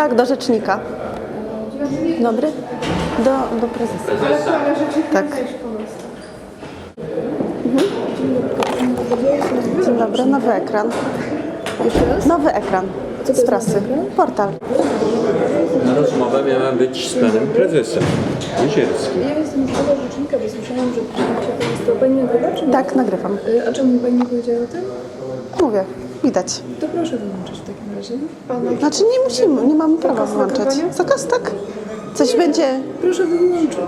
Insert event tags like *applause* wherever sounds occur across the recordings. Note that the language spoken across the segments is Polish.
Tak, do rzecznika. Dobry? Do, do prezesa. Tak. Mhm. Dzień dobry, nowy ekran. Nowy ekran z prasy. Portal. Rozmowa miała być z panem prezesem Jezierskim. Ja jestem z tego rzecznika, bo słyszałam, że to jest Pani nagrywa, czy nie? Tak, nagrywam. Y, A czemu Pani nie powiedziała o tym? Mówię, widać. To proszę wyłączyć w takim razie. Pana... Znaczy nie musimy, nie mamy prawa Zakaz włączać. nagrywania? Zakaz, tak. Coś będzie, Proszę wyłączyć.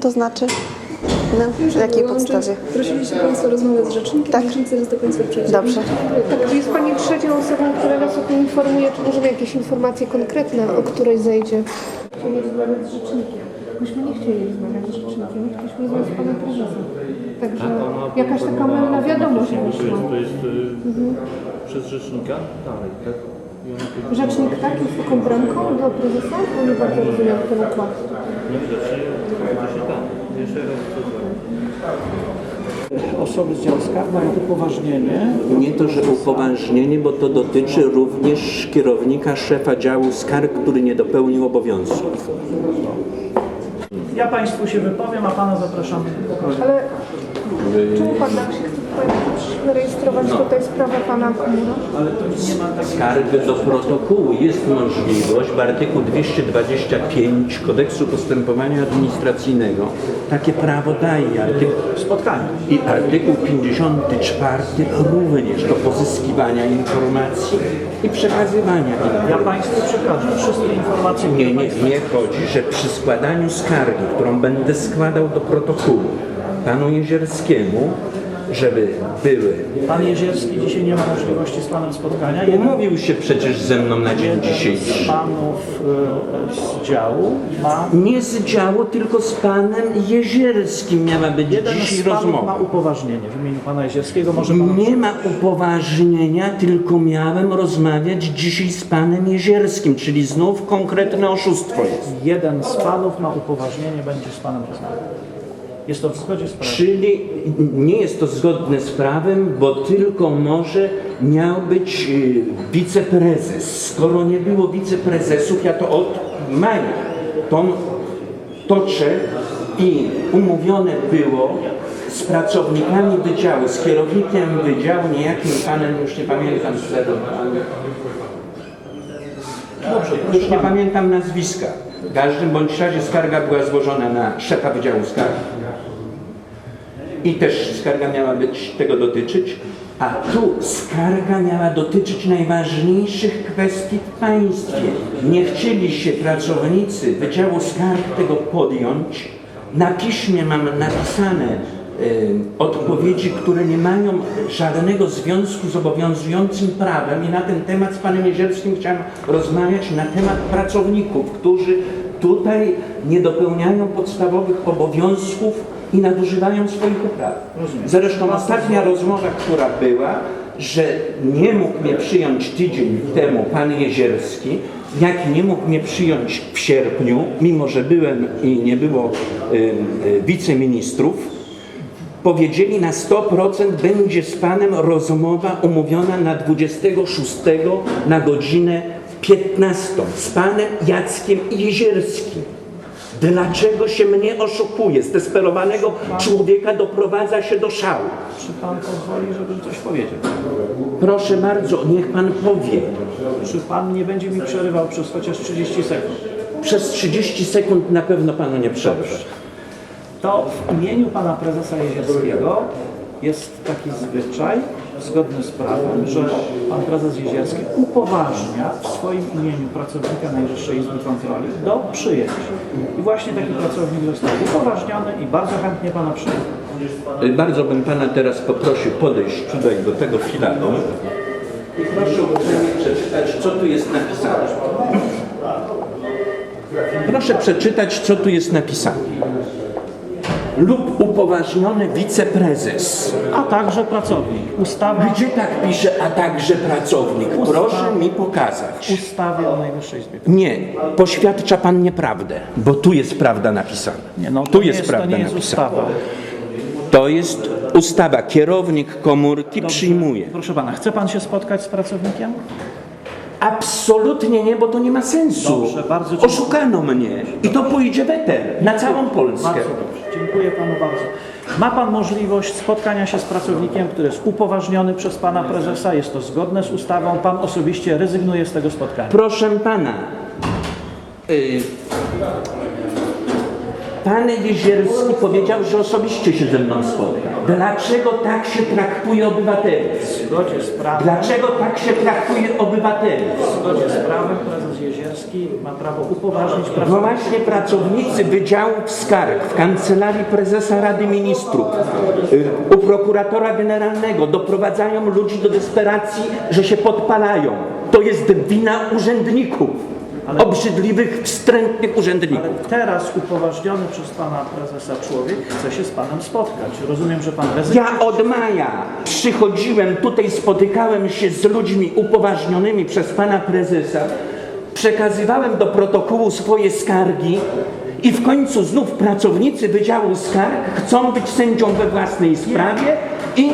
to znaczy? No, Proszę w jakiej wyłączyć. podstawie? Prosiliście Państwo rozmawiać z rzecznikiem, Tak. rzecznik zaraz do Państwa przejdzie. Dobrze. Tak, jest Pani trzecią osobą, która nas o tym informuje. Czy możemy jakieś informacje konkretne, o której zejdzie? Chcieli rozmawiać z rzecznikiem. Myśmy nie chcieli rozmawiać z rzecznikiem, chcieliśmy rozmawiać z Panem Prezesem. Także jakaś taka mylna wiadomość To wyszła. jest, to jest y, przez rzecznika dalej, tak? Rzecznik tak jest taką bramką do prezesa? Bo nie bardzo rozumiem ten układ. nie widocznie, widocznie tak. Jeszcze raz to Osoby z działu skarg mają upoważnienie Nie to, że upoważnienie, bo to dotyczy również kierownika szefa działu skarg, który nie dopełnił obowiązków. Ja Państwu się wypowiem, a Pana zapraszam. Ale czemu Pan tak się chce rejestrować tutaj sprawę Pana takiej... Skargę do protokołu jest możliwość w artykuł 225 Kodeksu Postępowania Administracyjnego. Takie prawo daje artykuł Spotkanie. I artykuł 54 również do pozyskiwania informacji i przekazywania Ja informacji. Państwu przekażę wszystkie informacje, Nie, nie, nie chodzi, że przy składaniu skargi, którą będę składał do protokołu panu Jezierskiemu, żeby były. Pan Jezierski dzisiaj nie ma możliwości z Panem spotkania. Jeden, Umówił się przecież ze mną na dzień jeden z dzisiejszy. Panów e, z działu ma... Nie z działu, tylko z panem Jezierskim miała być Jeden dzisiaj z Panów ma rozmowa. upoważnienie w imieniu Pana Jezierskiego. Może Pan... Nie ma upoważnienia, tylko miałem rozmawiać dzisiaj z panem Jezierskim, czyli znów konkretne oszustwo jest. Jeden z Panów ma upoważnienie, będzie z Panem rozmawiał. Jest to w zgodzie z prawem. Czyli nie jest to zgodne z prawem, bo tylko może miał być y, wiceprezes. Skoro nie było wiceprezesów, ja to od maja tą toczę i umówione było z pracownikami wydziału, z kierownikiem wydziału, niejakim panem, już nie pamiętam zero, Dobrze, już nie pamiętam nazwiska. W każdym bądź razie skarga była złożona na szefa Wydziału Skarg. I też skarga miała być tego dotyczyć, a tu skarga miała dotyczyć najważniejszych kwestii w państwie. Nie chcieli się pracownicy Wydziału Skarg tego podjąć. Na piśmie mam napisane y, odpowiedzi, które nie mają żadnego związku z obowiązującym prawem i na ten temat z panem Jezierskim chciałem rozmawiać na temat pracowników, którzy tutaj nie dopełniają podstawowych obowiązków i nadużywają swoich upraw. Zresztą ostatnia rozmowa, która była, że nie mógł mnie przyjąć tydzień temu pan Jezierski, jak nie mógł mnie przyjąć w sierpniu, mimo że byłem i nie było y, y, wiceministrów, powiedzieli na 100% będzie z panem rozmowa umówiona na 26 na godzinę 15 z panem Jackiem Jezierskim. Dlaczego się mnie oszukuje? Zdesperowanego człowieka doprowadza się do szału. Czy Pan pozwoli, żebym coś powiedział? Proszę bardzo, niech pan powie. Czy Pan nie będzie mi przerywał przez chociaż 30 sekund? Przez 30 sekund na pewno panu nie przerwę. To w imieniu Pana Prezesa Jezierskiego jest taki zwyczaj, zgodny z prawem, że Pan Prezes Jezierski upoważnia w swoim imieniu pracownika Najwyższej Izby Kontroli do przyjęcia. I właśnie taki pracownik został upoważniony i bardzo chętnie Pana przyjął. Bardzo bym pana teraz poprosił podejść tutaj do tego filaru i proszę uprzejmie przeczytać, co tu jest napisane. Proszę przeczytać, co tu jest napisane. Lub upoważniony wiceprezes. A także pracownik. Ustawa Gdzie tak pisze, a także pracownik? Proszę mi pokazać. w ustawie o Najwyższej Izbie Nie, poświadcza pan nieprawdę, bo tu jest prawda napisana. Nie, no, to tu nie jest to prawda nie jest napisana. ustawa. To jest ustawa. Kierownik komórki Dobrze. przyjmuje. Proszę Pana, chce Pan się spotkać z pracownikiem? Absolutnie nie, bo to nie ma sensu. Dobrze, bardzo dziękuję. Oszukano mnie i to pójdzie w eter na całą Polskę. Bardzo dobrze, dziękuję panu bardzo. Ma pan możliwość spotkania się z pracownikiem, który jest upoważniony przez pana prezesa, jest to zgodne z ustawą, pan osobiście rezygnuje z tego spotkania. Proszę pana, y, pan Jezierski powiedział, że osobiście się ze mną spotka. Dlaczego tak się traktuje obywateli? Dlaczego tak się traktuje obywateli? w zgodzie z prawem prezes Jezierski ma prawo upoważnić No pracownika. właśnie pracownicy Wydziałów Skarg w Kancelarii Prezesa Rady Ministrów, y, u prokuratora generalnego doprowadzają ludzi do desperacji, że się podpalają. To jest wina urzędników, obrzydliwych, wstrętnych urzędników. Ale teraz upoważniony przez pana prezesa człowiek chce się z panem spotkać. Rozumiem, że pan rezygnuje. Ja od maja przychodziłem tutaj, spotykałem się z ludźmi upoważnionymi przez pana prezesa, przekazywałem do protokołu swoje skargi i w końcu znów pracownicy Wydziału Skarg chcą być sędzią we własnej sprawie i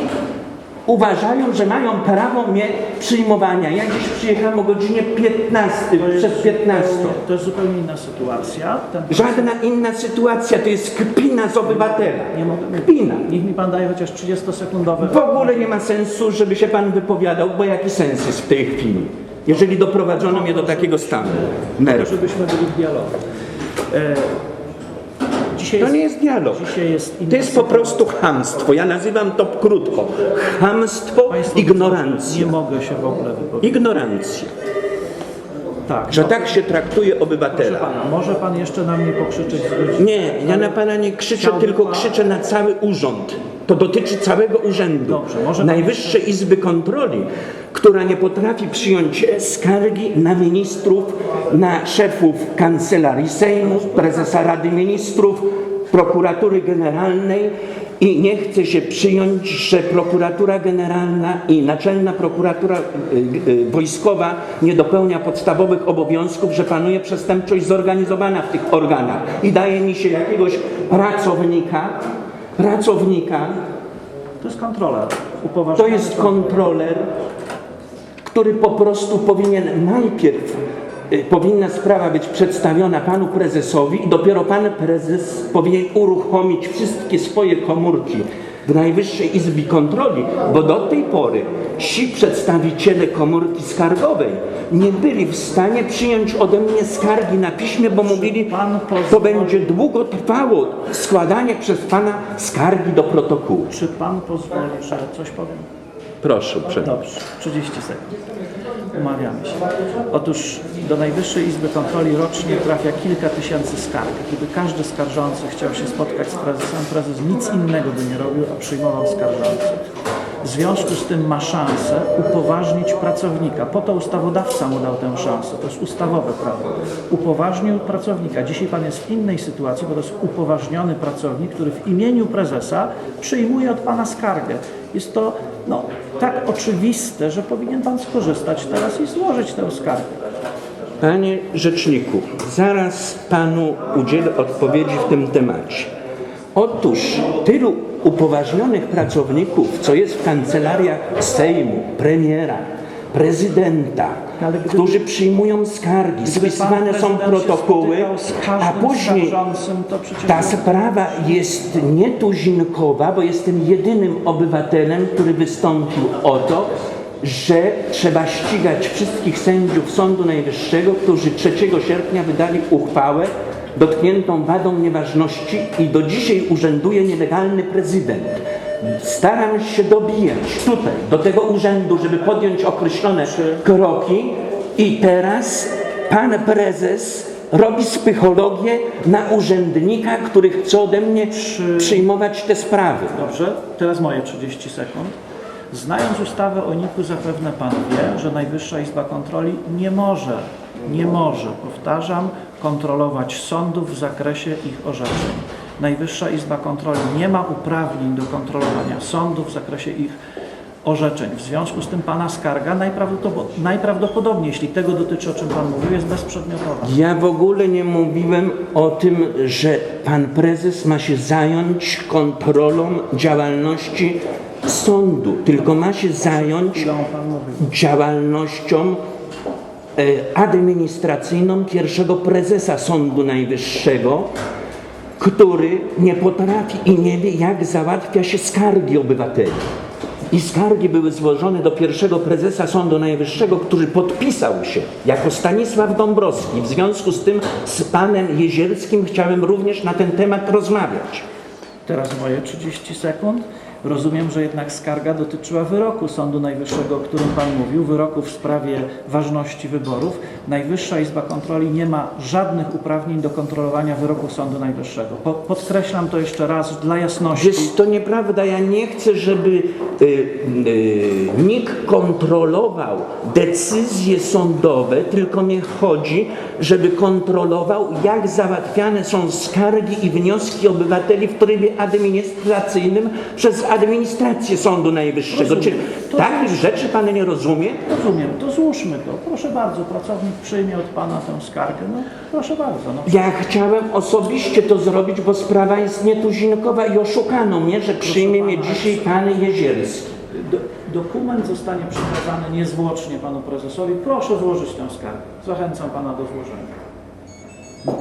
uważają, że mają prawo mnie przyjmowania. Ja dziś przyjechałem o godzinie 15, przed 15. To jest zupełnie inna sytuacja. Ten Żadna inna sytuacja, to jest kpina z obywatela. Nie mogę. Kpina. Niech mi pan daje chociaż 30-sekundowe. W ogóle nie ma sensu, żeby się pan wypowiadał, bo jaki sens jest w tej chwili, jeżeli doprowadzono mnie do takiego stanu nerw. żebyśmy byli w dialogu. Dzisiaj To jest, nie jest dialog. jest To jest po prostu chamstwo. Ja nazywam to krótko. Chamstwo, Państwo Nie ignorancja. mogę się w ogóle wypowiedzieć. Ignorancja. Tak. Że tak się traktuje Proszę obywatela. pana, może pan jeszcze na mnie pokrzyczeć z godziny? Nie, ja na pana nie krzyczę, tylko pan- krzyczę na cały urząd. To dotyczy całego urzędu. Dobrze, może pan- Najwyższej Izby Kontroli, która nie potrafi przyjąć skargi na ministrów, na szefów Kancelarii Sejmu, prezesa Rady Ministrów, prokuratury generalnej i nie chce się przyjąć, że prokuratura generalna i naczelna prokuratura y, y, wojskowa nie dopełnia podstawowych obowiązków, że panuje przestępczość zorganizowana w tych organach. I daje mi się jakiegoś pracownika, pracownika, To jest kontroler. to jest kontroler, który po prostu powinien najpierw, y, powinna sprawa być przedstawiona panu prezesowi i dopiero pan prezes powinien uruchomić wszystkie swoje komórki w Najwyższej Izbie Kontroli, bo do tej pory ci przedstawiciele komórki skargowej nie byli w stanie przyjąć ode mnie skargi na piśmie, bo mówili, to będzie długo trwało składanie przez pana skargi do protokołu. Czy pan pozwoli, że coś powiem? Proszę uprzejmie. Dobrze, 30 sekund. Umawiamy się. Otóż do Najwyższej Izby Kontroli rocznie trafia kilka tysięcy skarg. Gdyby każdy skarżący chciał się spotkać z prezesem, prezes nic innego by nie robił, a przyjmował skarżących. W związku z tym ma szansę upoważnić pracownika. Po to ustawodawca mu dał tę szansę. To jest ustawowe prawo. Upoważnił pracownika. Dzisiaj pan jest w innej sytuacji, bo to jest upoważniony pracownik, który w imieniu prezesa przyjmuje od pana skargę. Jest to no, tak oczywiste, że powinien pan skorzystać teraz i złożyć tę skargę. Panie Rzeczniku, zaraz Panu udzielę odpowiedzi w tym temacie. Otóż tylu upoważnionych pracowników, co jest w kancelariach Sejmu, premiera, prezydenta, Ale gdyby- którzy przyjmują skargi, spisywane są protokoły, a później ta sprawa jest nietuzinkowa, bo jestem jedynym obywatelem, który wystąpił o to, że trzeba ścigać wszystkich sędziów Sądu Najwyższego, którzy 3 sierpnia wydali uchwałę dotkniętą wadą nieważności i do dzisiaj urzęduje nielegalny prezydent. Staram się dobijać tutaj, do tego urzędu, żeby podjąć określone kroki i teraz pan prezes robi psychologię na urzędnika, który chce ode mnie przyjmować te sprawy. Dobrze, teraz moje 30 sekund. Znając ustawę o NIK-u zapewne Pan wie, że Najwyższa Izba Kontroli nie może, nie może, powtarzam, kontrolować sądów w zakresie ich orzeczeń. Najwyższa Izba Kontroli nie ma uprawnień do kontrolowania sądów w zakresie ich orzeczeń. W związku z tym Pana skarga najprawdopodobniej, najprawdopodobniej jeśli tego dotyczy, o czym Pan mówił, jest bezprzedmiotowa. Ja w ogóle nie mówiłem o tym, że pan prezes ma się zająć kontrolą działalności sądu, tylko ma się zająć Chwilą Pan mówił. działalnością e, administracyjną pierwszego prezesa Sądu Najwyższego, który nie potrafi i nie wie, jak załatwia się skargi obywateli. I skargi były złożone do pierwszego prezesa Sądu Najwyższego, który podpisał się jako Stanisław Dąbrowski. W związku z tym z panem Jezierskim chciałem również na ten temat rozmawiać. Teraz moje 30 sekund. Rozumiem, że jednak skarga dotyczyła wyroku Sądu Najwyższego, o którym Pan mówił, wyroku w sprawie ważności wyborów. Najwyższa Izba Kontroli nie ma żadnych uprawnień do kontrolowania wyroków Sądu Najwyższego. Po, podkreślam to jeszcze raz dla jasności. Jest to nieprawda. Ja nie chcę, żeby y, y, nikt kontrolował decyzje sądowe, tylko mnie chodzi, żeby kontrolował, jak załatwiane są skargi i wnioski obywateli w trybie administracyjnym przez administrację Sądu Najwyższego. Czy Rozumiem. To takich rzeczy pan nie rozumie? Rozumiem, to złóżmy to. Proszę bardzo, pracownik przyjmie od Pana tę skargę. No, proszę bardzo. No, Ja chciałem osobiście to zrobić, bo sprawa jest nietuzinkowa i oszukano mnie, że przyjmie mnie pana, dzisiaj pan Jezierski. do, dokument zostanie przekazany niezwłocznie Panu Prezesowi. Proszę złożyć tę skargę. Zachęcam Pana do złożenia.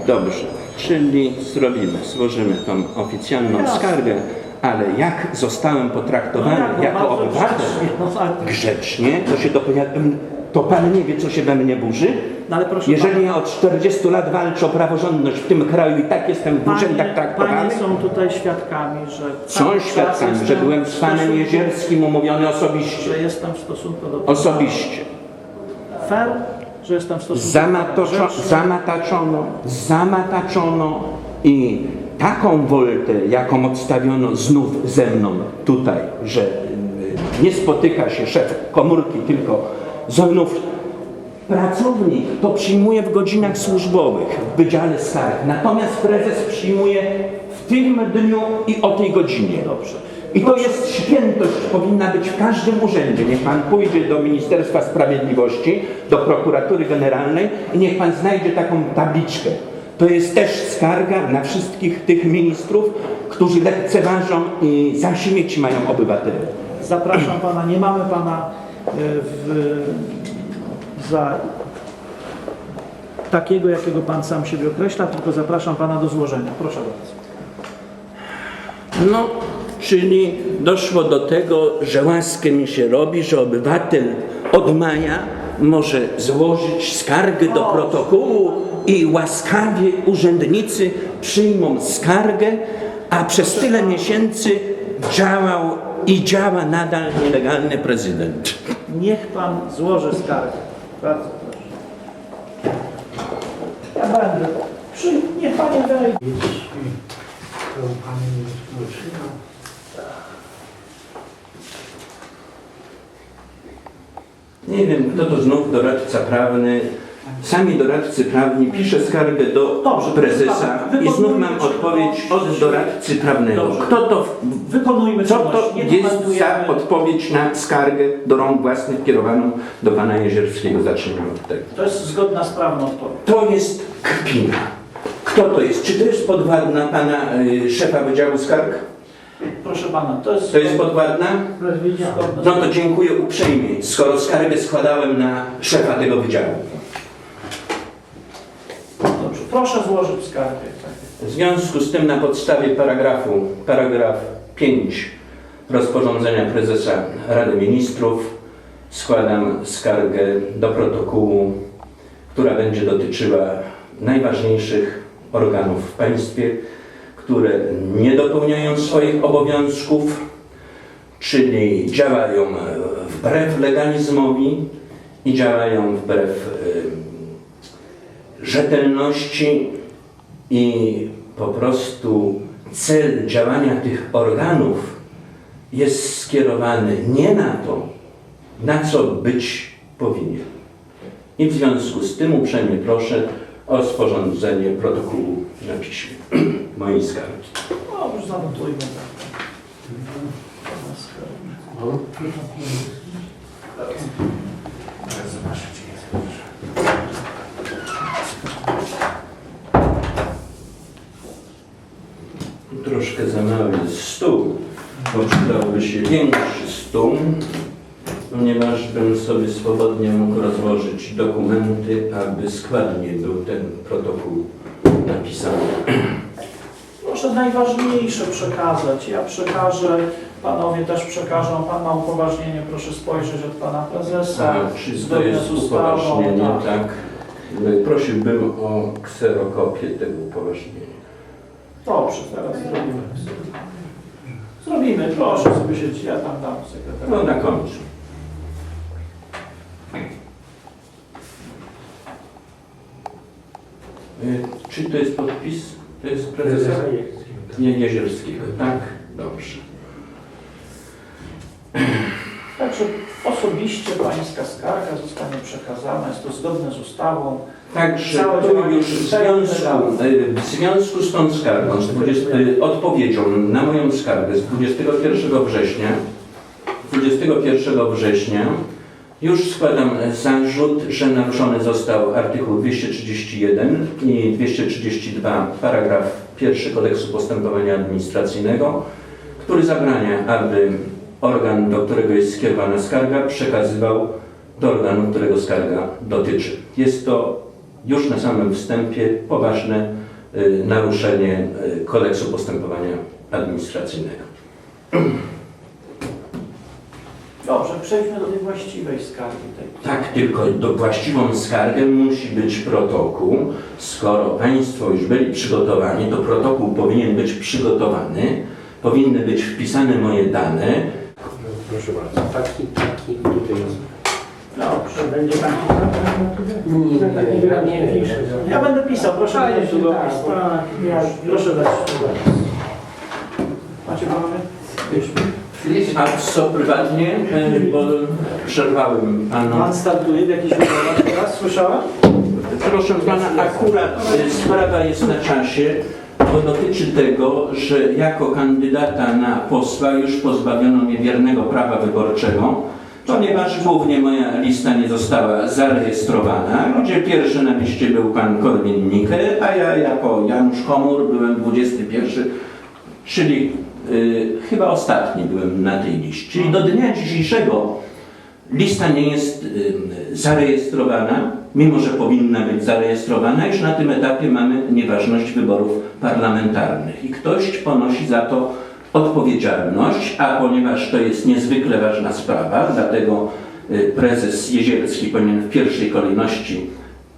Dobrze, czyli zrobimy, złożymy tą oficjalną Jasne. skargę, ale jak zostałem potraktowany No bo jako obywatel grzecznie, no tak. grzecznie, to się dopowiadam, to pan nie wie, co się we mnie burzy? No Jeżeli pana- ja od 40 lat walczę o praworządność w tym kraju i tak jestem urzędach Panie, traktowany, panie są tutaj świadkami, że są świadkami, że byłem z panem Jezierskim umówiony osobiście. Że jestem w stosunku do Osobiście. fair, że jestem w stosunku do zamataczono, zamataczono i taką woltę, jaką odstawiono znów ze mną tutaj, że y, nie spotyka się szef komórki, tylko znów pracownik to przyjmuje w godzinach służbowych w Wydziale Skarg, natomiast prezes przyjmuje w tym dniu i o tej godzinie. Dobrze. I to jest świętość, powinna być w każdym urzędzie. Niech pan pójdzie do Ministerstwa Sprawiedliwości, do Prokuratury Generalnej i niech pan znajdzie taką tabliczkę. To jest też skarga na wszystkich tych ministrów, którzy lekceważą i za śmieci mają obywateli. Zapraszam pana, nie mamy pana y, w, za takiego, jakiego pan sam siebie określa, tylko zapraszam pana do złożenia. Proszę bardzo. No, czyli doszło do tego, że łaskę mi się robi, że obywatel od maja może złożyć skargę do protokołu i łaskawie urzędnicy przyjmą skargę, a przez tyle miesięcy działał i działa nadal nielegalny prezydent. Niech pan złoży skargę. Bardzo proszę. Ja będę. Przy... Niech panie wejdzie. To pani rozpoczyna. Nie wiem, kto to znów doradca prawny. Sami doradcy prawni pisze skargę do Dobrze, prezesa wykonujmy i znów mam czynność. odpowiedź od doradcy prawnego. Dobrze. Kto to, Wykonujmy co to. Nie jest za komentujemy. odpowiedź na skargę do rąk własnych kierowaną do pana Jezierskiego? Zaczynam od tego. To jest zgodna z prawną odpowiedź. To jest kpina. Kto to jest? Czy to jest podwładna pana y, szefa Wydziału Skarg? Proszę pana, to jest... To jest podwładna? z- No to dziękuję uprzejmie, skoro skargę składałem na szefa tego wydziału. Proszę złożyć skargę. W związku z tym na podstawie paragrafu, paragraf 5 rozporządzenia prezesa Rady Ministrów składam skargę do protokołu, która będzie dotyczyła najważniejszych organów w państwie, które nie dopełniają swoich obowiązków, czyli działają wbrew legalizmowi i działają wbrew y, rzetelności i po prostu cel działania tych organów jest skierowany nie na to, na co być powinien. I w związku z tym uprzejmie proszę o sporządzenie protokołu na piśmie *clears throat* mojej skargi. Dobrze, zanotujmy. Troszkę za mały jest stół, bo się większy stół. ponieważ bym sobie swobodnie mógł rozłożyć dokumenty, aby składnie był ten protokół napisany. Proszę najważniejsze przekazać. Ja przekażę, panowie też przekażą. Pan ma upoważnienie, proszę spojrzeć od pana prezesa. A czy to jest upoważnienie, tak. tak? Prosiłbym o kserokopię tego upoważnienia. Dobrze, teraz zrobimy. Zrobimy, proszę sobie siedzieć, ja tam dam No sekretarza. na końcu. Y, Czy to jest podpis? To jest prezesa? Nie, Jezierskiego, tak? Dobrze. Także osobiście pańska skarga zostanie przekazana, jest to zgodne z ustawą. Także tu już w związku, w związku z tą skargą, z 20, y, odpowiedzią na moją skargę z 21 września, 21 września już składam zarzut, że naruszony został artykuł 231 i 232 paragraf 1 kodeksu postępowania administracyjnego, który zabrania, aby organ, do którego jest skierowana skarga, przekazywał do organu, którego skarga dotyczy. Jest to już na samym wstępie poważne y, naruszenie y, kodeksu postępowania administracyjnego. Dobrze, przejdźmy do tej właściwej skargi. Tej. Tak, tylko do właściwą skargę musi być protokół. Skoro Państwo już byli przygotowani, to protokół powinien być przygotowany, powinny być wpisane moje dane. Proszę bardzo, taki, taki tutaj jest. Dobrze. Będzie pan Nie, nie, nie pisze. Ja będę pisał, proszę Tak, wziąć długopis. tak, ja- Proszę dać długopis. Macie panowie? A co prywatnie, e, bo przerwałem Panu. Pan startuje w jakichś wyborach teraz, słyszałem? Proszę Pana, akurat e, sprawa jest na czasie, bo dotyczy tego, że jako kandydata na posła już pozbawiono mnie wiernego prawa wyborczego, ponieważ głównie moja lista nie została zarejestrowana, gdzie pierwszy na liście był Pan Korwin-Mikke, a ja jako Janusz Komur byłem 21, czyli y, chyba ostatni byłem na tej liście. Czyli do dnia dzisiejszego Lista nie jest y, zarejestrowana, mimo że powinna być zarejestrowana. Już na tym etapie mamy nieważność wyborów parlamentarnych i ktoś ponosi za to odpowiedzialność, a ponieważ to jest niezwykle ważna sprawa, dlatego y, prezes Jezierski powinien w pierwszej kolejności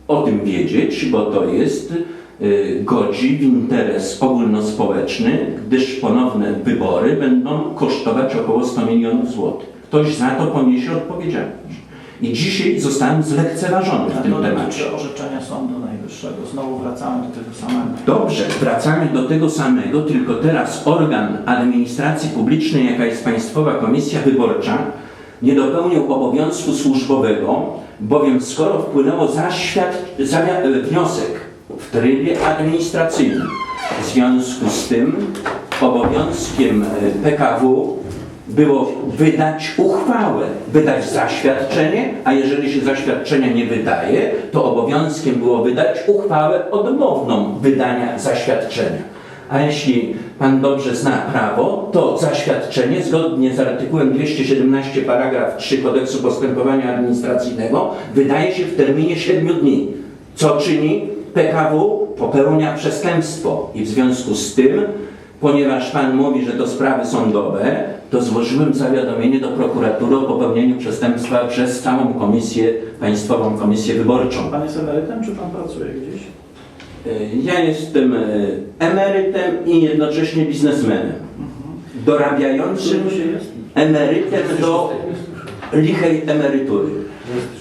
o tym wiedzieć, bo to jest y, godzi w interes ogólnospołeczny, gdyż ponowne wybory będą kosztować około 100 milionów złotych. Ktoś za to poniesie odpowiedzialność. I dzisiaj zostałem zlekceważony w tym temacie. orzeczenia Sądu Najwyższego. Znowu wracamy do tego samego. Dobrze, wracamy do tego samego, tylko teraz organ administracji publicznej, jaka jest Państwowa Komisja Wyborcza, nie dopełnił obowiązku służbowego, bowiem skoro wpłynęło zaświad, zawia, wniosek w trybie administracyjnym, w związku z tym obowiązkiem e, PKW było wydać uchwałę, wydać zaświadczenie, a jeżeli się zaświadczenia nie wydaje, to obowiązkiem było wydać uchwałę odmowną wydania zaświadczenia. A jeśli Pan dobrze zna prawo, to zaświadczenie zgodnie z artykułem 217 paragraf 3 kodeksu postępowania administracyjnego wydaje się w terminie 7 dni. Co czyni PKW? Popełnia przestępstwo i w związku z tym Ponieważ Pan mówi, że to sprawy sądowe, to złożyłem zawiadomienie do prokuratury o popełnieniu przestępstwa przez całą komisję, Państwową Komisję Wyborczą. Pan jest emerytem, czy pan pracuje gdzieś? E, Ja jestem e, emerytem i jednocześnie biznesmenem. Dorabiającym się jest? emerytem do lichej emerytury.